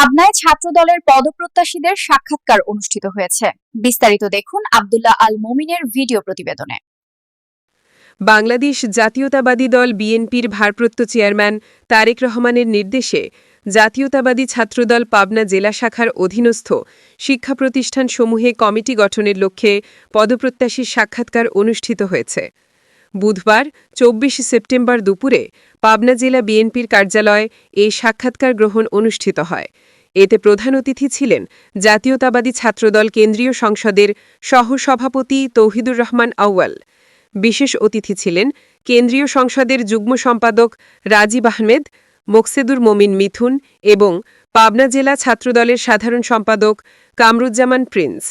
পাবনায় ছাত্রদলের পদপ্রত্যাশীদের সাক্ষাৎকার অনুষ্ঠিত হয়েছে। বিস্তারিত দেখুন আব্দুল্লাহ আল মোমিনের ভিডিও প্রতিবেদনে। বাংলাদেশ জাতীয়তাবাদী দল বিএনপির ভারপ্রাপ্ত চেয়ারম্যান তারেক রহমানের নির্দেশে জাতীয়তাবাদী ছাত্রদল পাবনা জেলা শাখার অধীনস্থ শিক্ষা প্রতিষ্ঠানসমূহে কমিটি গঠনের লক্ষ্যে পদপ্রত্যাশীর সাক্ষাৎকার অনুষ্ঠিত হয়েছে। বুধবার, চব্বিশ সেপ্টেম্বর দুপুরে পাবনা জেলা বিএনপির কার্যালয়ে এই সাক্ষাৎকার গ্রহণ অনুষ্ঠিত হয়। এতে প্রধান অতিথি ছিলেন জাতীয়তাবাদী ছাত্রদল কেন্দ্রীয় সংসদের সহসভাপতি তৌহিদুর রহমান আউয়াল। বিশেষ অতিথি ছিলেন কেন্দ্রীয় সংসদের যুগ্ম সম্পাদক রাজীব আহমেদ, মোকসেদুর মমিন মিথুন এবং পাবনা জেলা ছাত্রদলের সাধারণ সম্পাদক কামরুজ্জামান প্রিন্স।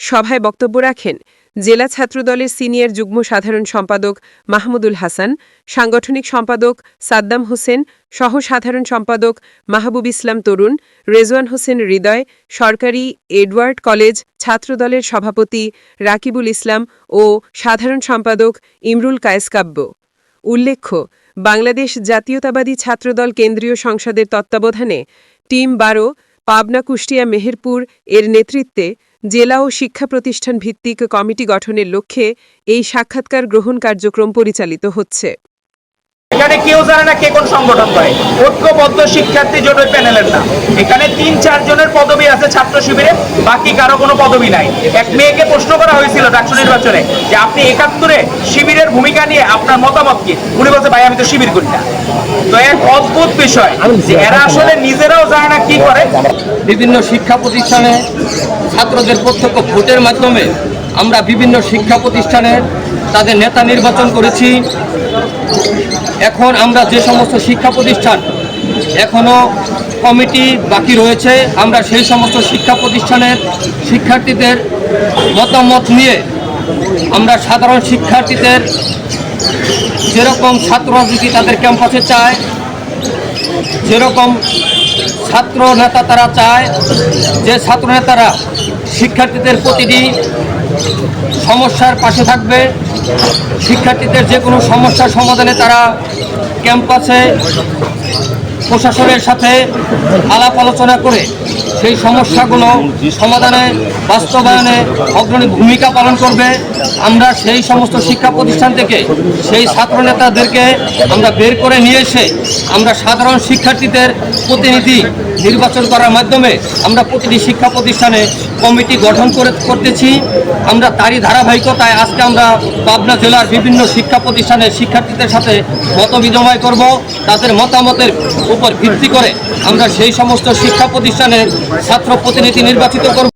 সভায় বক্তব্য রাখেন জেলা ছাত্রদলের সিনিয়র যুগ্ম সাধারণ সম্পাদক মাহমুদুল হাসান, সাংগঠনিক সম্পাদক সাদ্দাম হোসেন সহ সাধারণ সম্পাদক মাহবুব ইসলাম তরুণ, রেজওয়ান হোসেন হৃদয়, সরকারি এডওয়ার্ড কলেজ ছাত্রদলের সভাপতি রাকিবুল ইসলাম ও সাধারণ সম্পাদক ইমরুল কায়েসকাব্য উল্লেখ্য, বাংলাদেশ জাতীয়তাবাদী ছাত্রদল কেন্দ্রীয় সংসদের তত্ত্বাবধানে টিম বারো পাবনা, কুষ্টিয়া, মেহেরপুর এর নেতৃত্বে জেলা ও শিক্ষা প্রতিষ্ঠান ভিত্তিক কমিটি গঠনের লক্ষ্যে এই সাক্ষাৎকার গ্রহণ কার্যক্রম পরিচালিত হচ্ছে। এখানে কেউ জানে না কে কোন সংগঠন করে ঐক্যবদ্ধ শিক্ষার্থী জোটের প্যানেলের না এখানে তিন, চার জনের পদবি আছে ছাত্র শিবিরে, বাকি কারও কোনো পদবি নাই। এক মেয়েকে প্রশ্ন করা হয়েছিল ডাকসু নির্বাচনে যে আপনি একাত্তরে শিবিরের ভূমিকা নিয়ে আপনার মতামত কি? উনি বলছে, ভাই, আমি তো শিবির করি না। তো এক অদ্ভুত বিষয় যে এরা আসলে নিজেরাও জানে না কি করে। বিভিন্ন শিক্ষা প্রতিষ্ঠানে ছাত্রদের প্রত্যক্ষ ভোটের মাধ্যমে আমরা বিভিন্ন শিক্ষা প্রতিষ্ঠানের তাদের নেতা নির্বাচন করেছি। এখন আমরা যে সমস্ত শিক্ষা প্রতিষ্ঠান এখনও কমিটি বাকি রয়েছে, আমরা সেই সমস্ত শিক্ষা প্রতিষ্ঠানের শিক্ষার্থীদের মতামত নিয়ে আমরা সাধারণ শিক্ষার্থীদের যেরকম ছাত্র রাজনীতি তাদের ক্যাম্পাসে চায়, যেরকম ছাত্র নেতা তারা চায়, যে ছাত্র নেতারা শিক্ষার্থীদের প্রতিটি সমস্যার পাশে থাকবে। শিক্ষার্থীদের যে কোনো সমস্যার সমাধানে তারা ক্যাম্পাসে প্রশাসনের সাথে আলাপ আলোচনা করে সেই সমস্যাগুলো সমাধানে, বাস্তবায়নে অগ্রণী ভূমিকা পালন করবে। আমরা সেই সমস্ত শিক্ষা প্রতিষ্ঠান থেকে সেই ছাত্র নেতাদেরকে আমরা বের করে নিয়ে এসে আমরা সাধারণ শিক্ষার্থীদের প্রতিনিধি নির্বাচন করার মাধ্যমে আমরা প্রতিটি শিক্ষা প্রতিষ্ঠানে কমিটি গঠন করে করতেছি। আমরা তারই ধারাবাহিকতায় আজকে আমরা পাবনা জেলার বিভিন্ন শিক্ষা প্রতিষ্ঠানের শিক্ষার্থীদের সাথে মত বিনিময় করব। তাদের মতামতের উপর ভিত্তি করে আমরা সেই সমস্ত শিক্ষা প্রতিষ্ঠানের ছাত্র প্রতিনিধি নির্বাচিত করব।